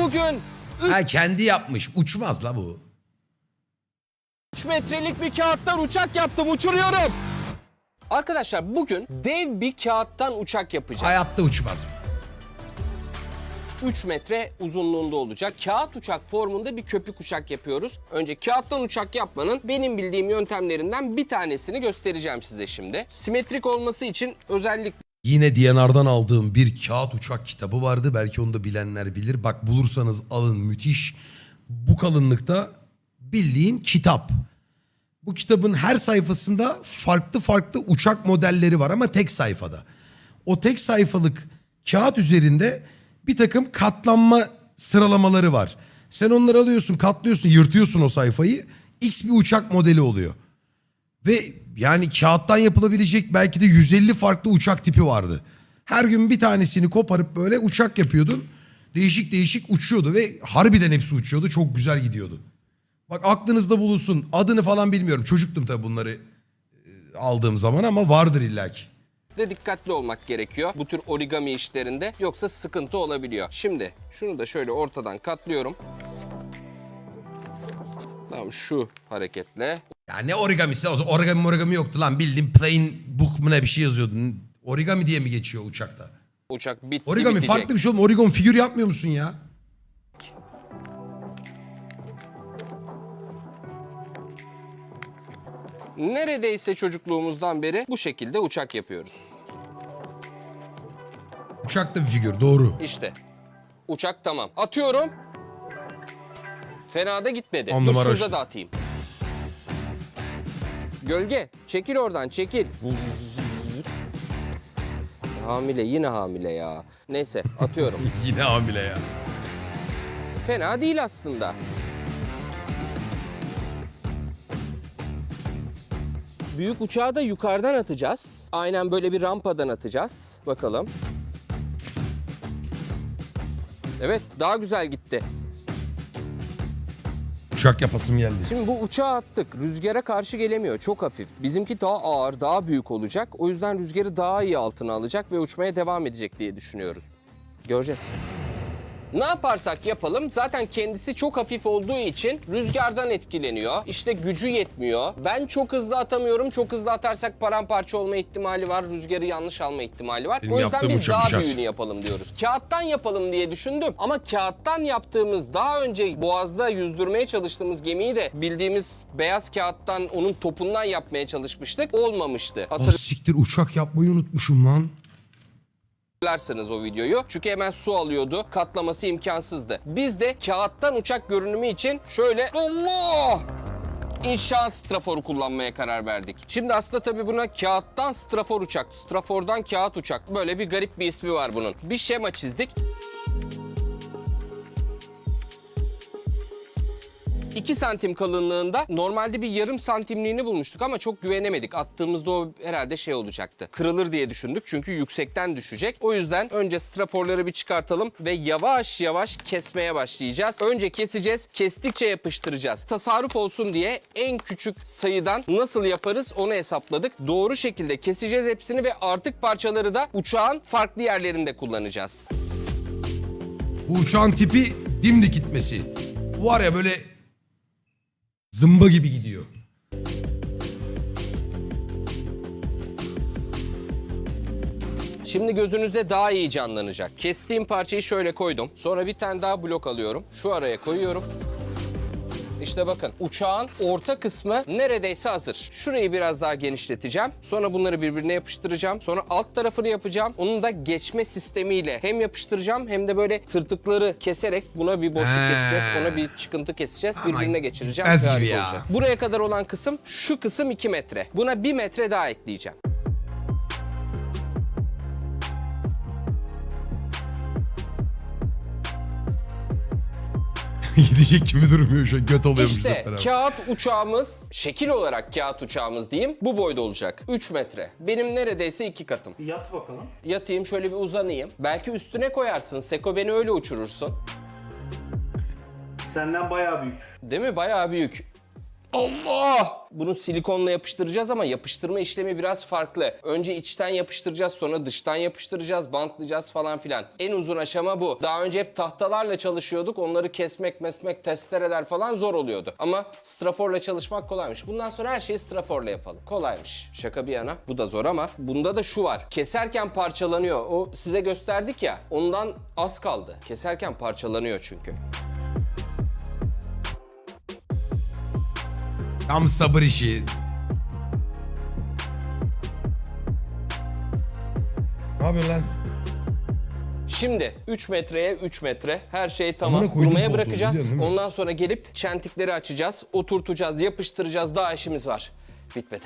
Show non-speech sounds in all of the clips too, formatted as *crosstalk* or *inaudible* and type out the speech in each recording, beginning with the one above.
Bugün Ha kendi yapmış. Uçmaz la bu. 3 metrelik bir kağıttan uçak yaptım. Uçuruyorum. Arkadaşlar bugün dev bir kağıttan uçak yapacağım. Hayatta uçmaz. 3 metre uzunluğunda olacak. Kağıt uçak formunda bir köpük uçak yapıyoruz. Önce kağıttan uçak yapmanın benim bildiğim yöntemlerinden bir tanesini göstereceğim size şimdi. Simetrik olması için özellikle Yine DNR'dan aldığım bir kağıt uçak kitabı vardı. Belki onu da bilenler bilir. Bak bulursanız alın müthiş. Bu kalınlıkta bildiğin kitap. Bu kitabın her sayfasında farklı farklı uçak modelleri var ama tek sayfada. O tek sayfalık kağıt üzerinde bir takım katlanma sıralamaları var. Sen onları alıyorsun, katlıyorsun, yırtıyorsun o sayfayı. X bir uçak modeli oluyor. Ve yani kağıttan yapılabilecek belki de 150 farklı uçak tipi vardı. Her gün bir tanesini koparıp böyle uçak yapıyordun. Değişik değişik uçuyordu ve harbiden hepsi uçuyordu. Çok güzel gidiyordu. Bak aklınızda bulunsun. Adını falan bilmiyorum. Çocuktum tabii bunları e, aldığım zaman ama vardır illaki. dikkatli olmak gerekiyor bu tür origami işlerinde yoksa sıkıntı olabiliyor. Şimdi şunu da şöyle ortadan katlıyorum. Tamam şu hareketle Ya ne origamisi? Origami origami yoktu lan. Bildiğin plain book mu ne bir şey yazıyordu. Origami diye mi geçiyor uçakta? uçak bitti Origami bitecek. farklı bir şey oğlum. Origami figür yapmıyor musun ya? Neredeyse çocukluğumuzdan beri bu şekilde uçak yapıyoruz. Uçakta bir figür doğru. İşte. Uçak tamam. Atıyorum. Fena da gitmedi. On Dur numara şurada işte. da atayım. Gölge. Çekil oradan çekil. hamile yine hamile ya. Neyse atıyorum. *laughs* Yine hamile ya. Fena değil aslında. Büyük uçağı da yukarıdan atacağız. Aynen böyle bir rampadan atacağız. Bakalım. Evet, daha güzel gitti. Uçak yapasım geldi. Şimdi bu uçağı attık. Rüzgara karşı gelemiyor. Çok hafif. Bizimki daha ağır, daha büyük olacak. O yüzden rüzgarı daha iyi altına alacak ve uçmaya devam edecek diye düşünüyoruz. Göreceğiz. Ne yaparsak yapalım zaten kendisi çok hafif olduğu için rüzgardan etkileniyor. İşte gücü yetmiyor. Ben çok hızlı atamıyorum. Çok hızlı atarsak paramparça olma ihtimali var. Rüzgarı yanlış alma ihtimali var. Benim o yüzden biz daha büyüğünü yapalım diyoruz. Kağıttan yapalım diye düşündüm ama kağıttan yaptığımız daha önce Boğaz'da yüzdürmeye çalıştığımız gemiyi de bildiğimiz beyaz kağıttan onun topundan yapmaya çalışmıştık. Olmamıştı. Ah siktir uçak yapmayı unutmuşum lan. Hatırlarsınız o videoyu. Çünkü hemen su alıyordu. Katlaması imkansızdı. Biz de kağıttan uçak görünümü için şöyle Allah! İnşaat straforu kullanmaya karar verdik. Şimdi aslında tabii buna kağıttan strafor uçak, strafordan kağıt uçak. Böyle bir garip bir ismi var bunun. Bir şema çizdik. 2 santim kalınlığında normalde bir yarım santimliğini bulmuştuk ama çok güvenemedik. Attığımızda o herhalde şey olacaktı. Kırılır diye düşündük çünkü yüksekten düşecek. O yüzden önce straforları bir çıkartalım ve yavaş yavaş kesmeye başlayacağız. Önce keseceğiz, kestikçe yapıştıracağız. Tasarruf olsun diye en küçük sayıdan nasıl yaparız onu hesapladık. Doğru şekilde keseceğiz hepsini ve artık parçaları da uçağın farklı yerlerinde kullanacağız. Bu uçağın tipi dimdik gitmesi. Var ya böyle zımba gibi gidiyor. Şimdi gözünüzde daha iyi canlanacak. Kestiğim parçayı şöyle koydum. Sonra bir tane daha blok alıyorum. Şu araya koyuyorum. İşte bakın uçağın orta kısmı neredeyse hazır. Şurayı biraz daha genişleteceğim. Sonra bunları birbirine yapıştıracağım. Sonra alt tarafını yapacağım. Onun da geçme sistemiyle hem yapıştıracağım hem de böyle tırtıkları keserek buna bir boşluk He. keseceğiz. Ona bir çıkıntı keseceğiz. Ama Birbirine geçireceğim. gibi ya. olacak. Buraya kadar olan kısım şu kısım 2 metre. Buna 1 metre daha ekleyeceğim. *laughs* Gidecek gibi durmuyor şu an. Göt oluyormuş İşte hep beraber. kağıt uçağımız, şekil olarak kağıt uçağımız diyeyim, bu boyda olacak. 3 metre. Benim neredeyse iki katım. Bir Yat bakalım. Yatayım şöyle bir uzanayım. Belki üstüne koyarsın. Seko beni öyle uçurursun. Senden bayağı büyük. Değil mi? Bayağı büyük. Allah! Bunu silikonla yapıştıracağız ama yapıştırma işlemi biraz farklı. Önce içten yapıştıracağız sonra dıştan yapıştıracağız, bantlayacağız falan filan. En uzun aşama bu. Daha önce hep tahtalarla çalışıyorduk. Onları kesmek, mesmek, testereler falan zor oluyordu. Ama straforla çalışmak kolaymış. Bundan sonra her şeyi straforla yapalım. Kolaymış. Şaka bir yana. Bu da zor ama bunda da şu var. Keserken parçalanıyor. O size gösterdik ya. Ondan az kaldı. Keserken parçalanıyor çünkü. Tam sabır işi. Ne yapıyorsun lan? Şimdi 3 metreye 3 metre her şey tamam. Amına koydum Durmaya koltuğu, bırakacağız. değil mi? Ondan sonra gelip çentikleri açacağız, oturtacağız, yapıştıracağız. Daha işimiz var. Bitmedi.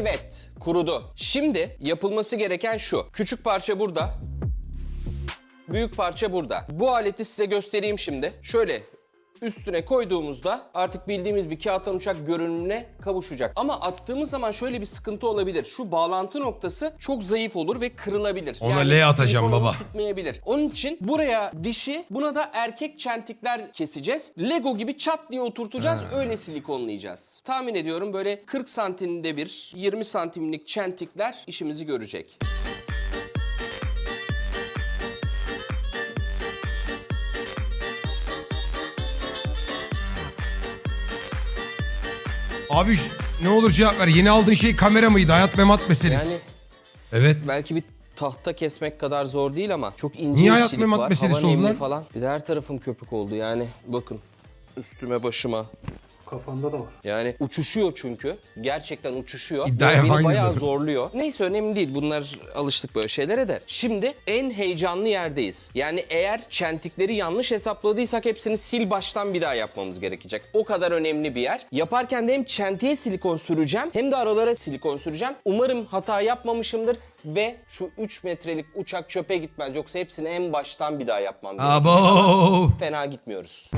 Evet, kurudu. Şimdi yapılması gereken şu. Küçük parça burada. Büyük parça burada. Bu aleti size göstereyim şimdi. Şöyle üstüne koyduğumuzda artık bildiğimiz bir kağıttan uçak görünümüne kavuşacak. Ama attığımız zaman şöyle bir sıkıntı olabilir. Şu bağlantı noktası çok zayıf olur ve kırılabilir. Ona L atacağım baba. tutmayabilir. Onun için buraya dişi, buna da erkek çentikler keseceğiz. Lego gibi çat diye oturtacağız, öyle silikonlayacağız. Tahmin ediyorum böyle 40 santimde bir, 20 santimlik çentikler işimizi görecek. Abi ne olur cevap ver. Yeni aldığın şey kamera mıydı? Hayat memat meselesi. Yani Evet. belki bir tahta kesmek kadar zor değil ama çok ince Niye hayat memat var. meselesi Hava oldu nemli lan? falan. Bir de her tarafım köpük oldu yani. Bakın üstüme başıma. Kafanda da var. Yani uçuşuyor çünkü. Gerçekten uçuşuyor. İddiaya Bu beni bayağı zorluyor. Neyse önemli değil. Bunlar alıştık böyle şeylere de. Şimdi en heyecanlı yerdeyiz. Yani eğer çentikleri yanlış hesapladıysak hepsini sil baştan bir daha yapmamız gerekecek. O kadar önemli bir yer. Yaparken de hem çentiğe silikon süreceğim hem de aralara silikon süreceğim. Umarım hata yapmamışımdır ve şu 3 metrelik uçak çöpe gitmez. Yoksa hepsini en baştan bir daha yapmam gerekiyor. Abo. Fena gitmiyoruz.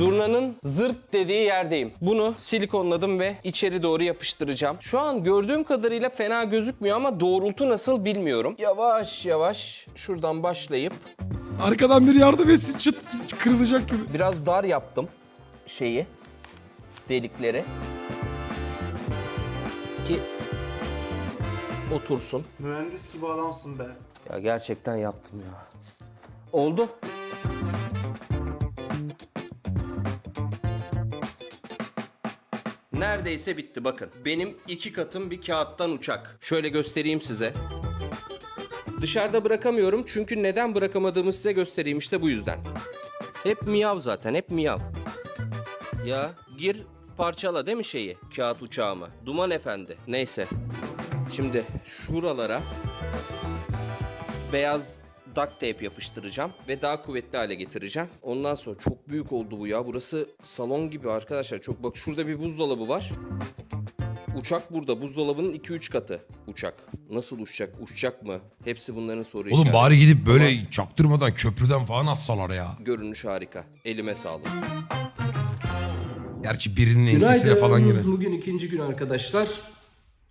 Zurnanın zırt dediği yerdeyim. Bunu silikonladım ve içeri doğru yapıştıracağım. Şu an gördüğüm kadarıyla fena gözükmüyor ama doğrultu nasıl bilmiyorum. Yavaş yavaş şuradan başlayıp Arkadan biri yardım etsin çıt kırılacak gibi. biraz dar yaptım şeyi, delikleri. Ki otursun. Mühendis gibi adamsın be. Ya gerçekten yaptım ya. Oldu. Neredeyse bitti bakın. Benim iki katım bir kağıttan uçak. Şöyle göstereyim size. Dışarıda bırakamıyorum çünkü neden bırakamadığımı size göstereyim işte bu yüzden. Hep miyav zaten, hep miyav. Ya gir parçala değil mi şeyi? Kağıt uçağımı. Duman efendi. Neyse. Şimdi şuralara beyaz duct tape yapıştıracağım ve daha kuvvetli hale getireceğim. Ondan sonra çok büyük oldu bu ya. Burası salon gibi arkadaşlar. Çok bak şurada bir buzdolabı var. Uçak burada. Buzdolabının 2-3 katı uçak. Nasıl uçacak? Uçacak mı? Hepsi bunların soru Oğlum işareti. bari gidip böyle çaktırmadan köprüden falan atsalar ya. Görünüş harika. Elime sağlık. Gerçi birinin ensesine falan girer. Bugün ikinci gün arkadaşlar.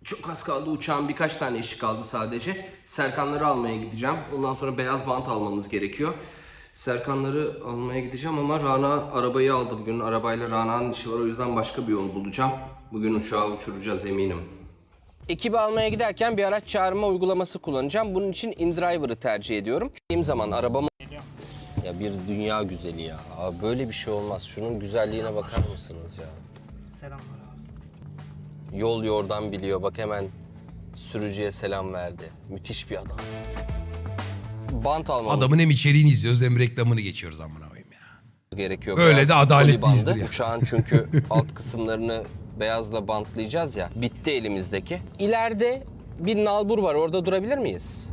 Çok az kaldı uçağın birkaç tane işi kaldı sadece. Serkanları almaya gideceğim. Ondan sonra beyaz bant almamız gerekiyor. Serkanları almaya gideceğim ama Rana arabayı aldı bugün. Arabayla Rana'nın işi var o yüzden başka bir yol bulacağım. Bugün uçağı uçuracağız eminim. Ekibi almaya giderken bir araç çağırma uygulaması kullanacağım. Bunun için InDriver'ı tercih ediyorum. Gittiğim zaman arabamı... Ya bir dünya güzeli ya. Abi böyle bir şey olmaz. Şunun güzelliğine bakar mısınız ya? Selamlar. Yol yordan biliyor. Bak hemen sürücüye selam verdi. Müthiş bir adam. Bant almamız Adamın hem içeriğini izliyoruz hem reklamını geçiyoruz amına koyayım ya. gerekiyor. Böyle de adaletli koli bandı. ya. Uçağın çünkü *laughs* alt kısımlarını beyazla bantlayacağız ya. Bitti elimizdeki. İleride bir nalbur var. Orada durabilir miyiz?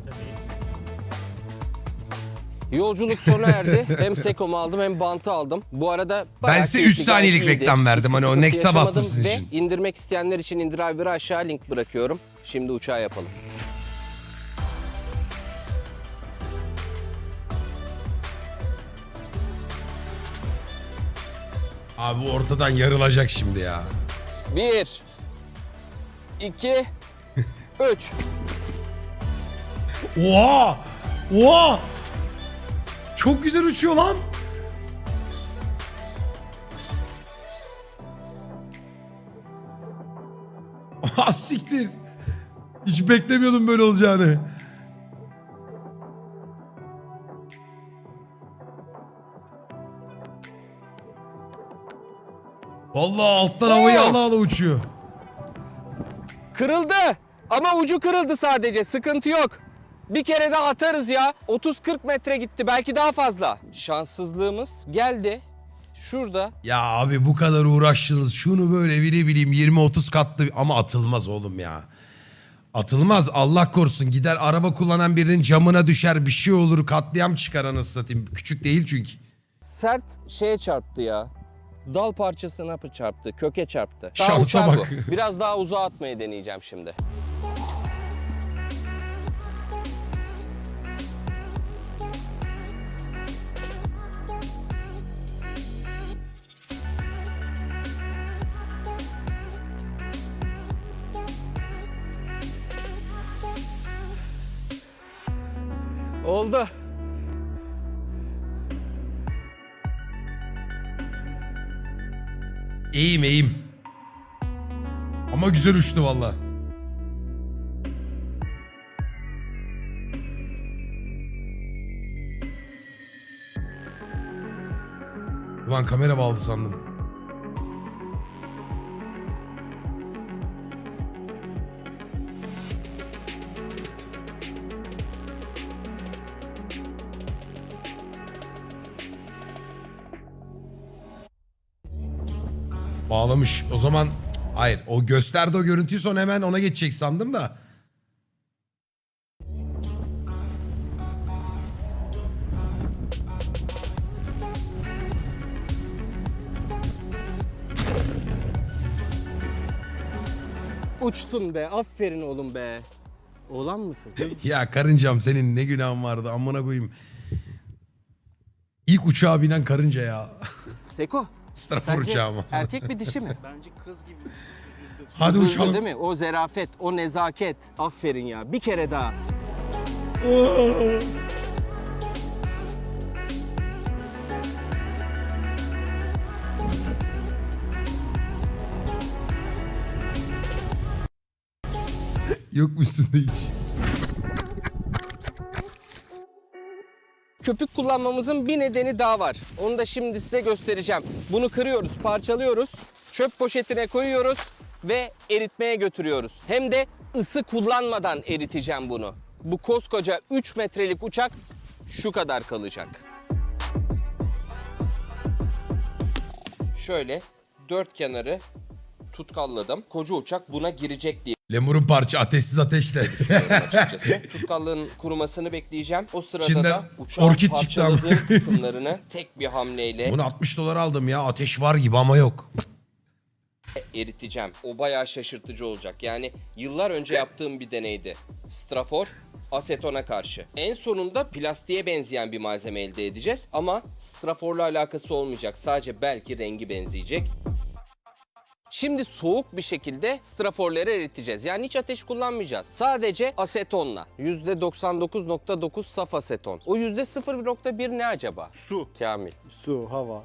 Yolculuk sona erdi. *laughs* hem sekomu aldım hem bantı aldım. Bu arada bayağı Ben size keyifli, üç saniyelik gayet iyiydi. reklam verdim. Hiçbir Hani o sıkıntı next'a bastım sizin ve için. indirmek isteyenler için InDriver'ı aşağı link bırakıyorum. Şimdi uçağı yapalım. Abi ortadan yarılacak şimdi ya. Bir, iki, *laughs* üç. Oha! Oha! Çok güzel uçuyor lan. *laughs* Ah, siktir. Hiç beklemiyordum böyle olacağını. Vallahi alttan havayı ala ala uçuyor. Kırıldı ama ucu kırıldı sadece sıkıntı yok. Bir kere daha atarız ya. 30-40 metre gitti. Belki daha fazla. Şanssızlığımız geldi. Şurada. Ya abi bu kadar uğraştınız. Şunu böyle bile bileyim 20-30 katlı ama atılmaz oğlum ya. Atılmaz Allah korusun. Gider araba kullanan birinin camına düşer bir şey olur katliam çıkar anasını satayım. Küçük değil çünkü. Sert şeye çarptı ya. Dal parçasına çarptı. Köke çarptı. Daha Şansa uçar bak. bu. Biraz daha uzağa atmayı deneyeceğim şimdi. İyiyim iyiyim. Ama güzel uçtu valla. Ulan kamera bağlı sandım. Bağlamış. O zaman hayır o gösterdi o görüntüyü sonra hemen ona geçecek sandım da. Uçtun be. Aferin oğlum be. Oğlan mısın? Kız *laughs* Ya karıncam senin ne günahın vardı amına koyayım. İlk uçağa binen karınca ya. Seko. Strafor Sence uçağı mı? *laughs* erkek mi dişi mi? Bence kız gibi süzüldü. Hadi Süzüldü uçalım. Değil mi? O zerafet, o nezaket. Aferin ya. Bir kere daha. Yok mu üstünde hiç? Köpük kullanmamızın bir nedeni daha var. Onu da şimdi size göstereceğim. Bunu kırıyoruz, parçalıyoruz, çöp poşetine koyuyoruz ve eritmeye götürüyoruz. Hem de ısı kullanmadan eriteceğim bunu. Bu koskoca 3 metrelik uçak şu kadar kalacak. Şöyle dört kenarı tutkalladım. Koca uçak buna girecek diye Lemurun parça ateşsiz ateşle. düşünüyorum *laughs* açıkçası. Tutkallığın kurumasını bekleyeceğim. O sırada İçinden da uçağın orkid çıktı ama. parçaladığım *laughs* kısımlarını tek bir hamleyle Bunu 60 dolar aldım ya ateş var gibi ama yok. eriteceğim. O bayağı şaşırtıcı olacak. Yani yıllar önce yaptığım bir deneydi. Strafor asetona karşı. En sonunda plastiğe benzeyen bir malzeme elde edeceğiz ama straforla alakası olmayacak. Sadece belki rengi benzeyecek. Şimdi soğuk bir şekilde straforları eriteceğiz. Yani hiç ateş kullanmayacağız. Sadece asetonla. %99.9 saf aseton. O %0.1 ne acaba? Su. Kamil. Su, hava.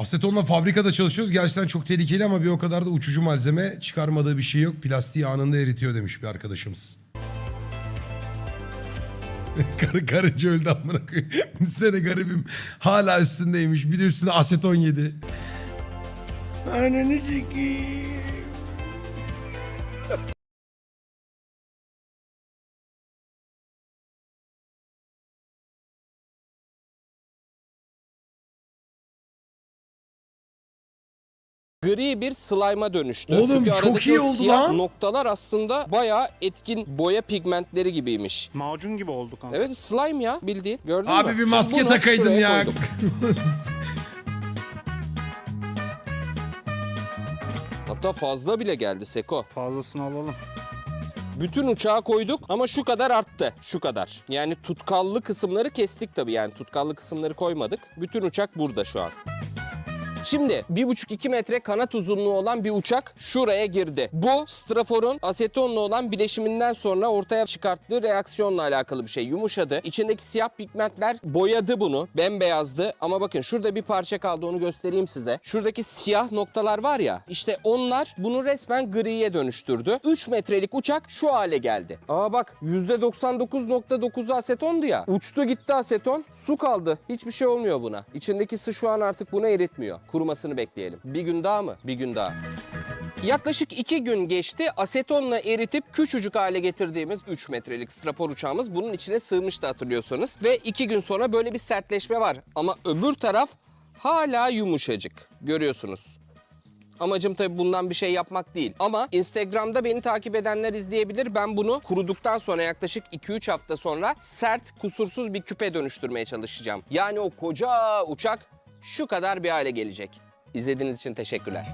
Asetonla fabrikada çalışıyoruz. Gerçekten çok tehlikeli ama bir o kadar da uçucu malzeme çıkarmadığı bir şey yok. Plastiği anında eritiyor demiş bir arkadaşımız. *laughs* Karı karınca öldü amına koyayım. *laughs* Sene garibim hala üstündeymiş. Bir de üstüne aseton yedi. Ananı çekeyim. Gri bir slime'a dönüştü. Oğlum, Çünkü çok aradaki iyi o oldu siyah lan. noktalar aslında bayağı etkin boya pigmentleri gibiymiş. Macun gibi oldu kanka. Evet slime ya bildiğin. Gördün mü? Abi bir Şimdi maske bunu takaydın şuraya ya. koydum. *laughs* Hatta fazla bile geldi Seko. Fazlasını alalım. Bütün uçağı koyduk ama şu kadar arttı. Şu kadar. Yani tutkallı kısımları kestik tabii yani tutkallı kısımları koymadık. Bütün uçak burada şu an. Şimdi 1,5-2 metre kanat uzunluğu olan bir uçak şuraya girdi. Bu straforun asetonla olan bileşiminden sonra ortaya çıkarttığı reaksiyonla alakalı bir şey. Yumuşadı. İçindeki siyah pigmentler boyadı bunu. Bembeyazdı ama bakın şurada bir parça kaldı onu göstereyim size. Şuradaki siyah noktalar var ya işte onlar bunu resmen griye dönüştürdü. 3 metrelik uçak şu hale geldi. Aa bak %99.9 asetondu ya. Uçtu gitti aseton. Su kaldı. Hiçbir şey olmuyor buna. İçindeki sı şu an artık bunu eritmiyor. Kurumasını bekleyelim. Bir gün daha mı? Bir gün daha. Yaklaşık iki gün geçti. Asetonla eritip küçücük hale getirdiğimiz 3 metrelik strapor uçağımız bunun içine sığmıştı hatırlıyorsanız. Ve iki gün sonra böyle bir sertleşme var. Ama öbür taraf hala yumuşacık. Görüyorsunuz. Amacım tabii bundan bir şey yapmak değil. Ama Instagram'da beni takip edenler izleyebilir. Ben bunu kuruduktan sonra yaklaşık 2-3 hafta sonra sert, kusursuz bir küpe dönüştürmeye çalışacağım. Yani o koca uçak şu kadar bir hale gelecek. İzlediğiniz için teşekkürler.